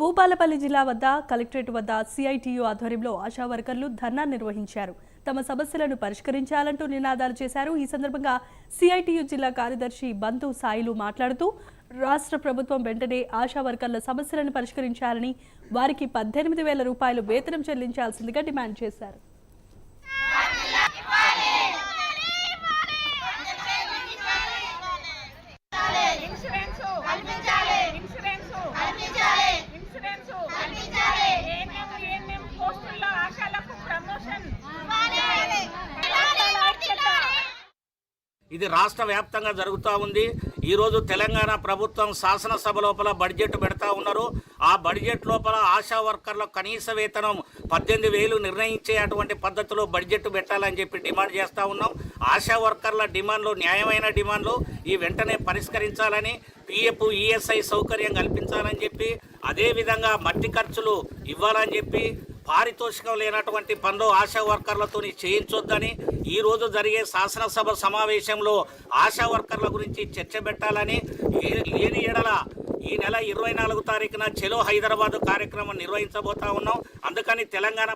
భూపాలపల్లి జిల్లా వద్ద కలెక్టరేట్ వద్ద సిఐటియు ఆధ్వర్యంలో ఆశా వర్కర్లు ధర్నా నిర్వహించారు. తమ సమస్యలను పరిష్కరించాలంటూ నినాదాలు చేశారు. ఈ సందర్భంగా సిఐటియు జిల్లా కార్యదర్శి బంధు సాయిలు మాట్లాడుతూ రాష్ట్ర ప్రభుత్వం వెంటనే ఆశా వర్కర్ల సమస్యలను పరిష్కరించాలని వారికి పద్దెనిమిది వేల రూపాయలు వేతనం చెల్లించాల్సిందిగా డిమాండ్ చేశారు. ఇది రాష్ట్ర వ్యాప్తంగా జరుగుతూ ఉంది. ఈరోజు తెలంగాణ ప్రభుత్వం శాసనసభ లోపల బడ్జెట్ పెడతా ఉన్నారు. ఆ బడ్జెట్ లోపల ఆశా వర్కర్ల కనీస వేతనం పద్దెనిమిది వేలు నిర్ణయించే అటువంటి పద్ధతిలో బడ్జెట్ పెట్టాలని చెప్పి డిమాండ్ చేస్తూ ఉన్నాం. ఆశా వర్కర్ల డిమాండ్లు న్యాయమైన డిమాండ్లు ఈ వెంటనే పరిష్కరించాలని పిఎఫ్ ఈఎస్ఐ సౌకర్యం కల్పించాలని చెప్పి అదేవిధంగా మట్టి ఖర్చులు ఇవ్వాలని చెప్పి పారితోషికం లేనటువంటి పనులు ఆశా వర్కర్లతో చేయించొద్దని ఈరోజు జరిగే శాసనసభ సమావేశంలో ఆశా వర్కర్ల గురించి చర్చ పెట్టాలని లేని ఎడల ఈ నెల ఇరవై నాలుగు తారీఖున చెలో హైదరాబాద్ కార్యక్రమం నిర్వహించబోతా ఉన్నాం. అందుకని తెలంగాణ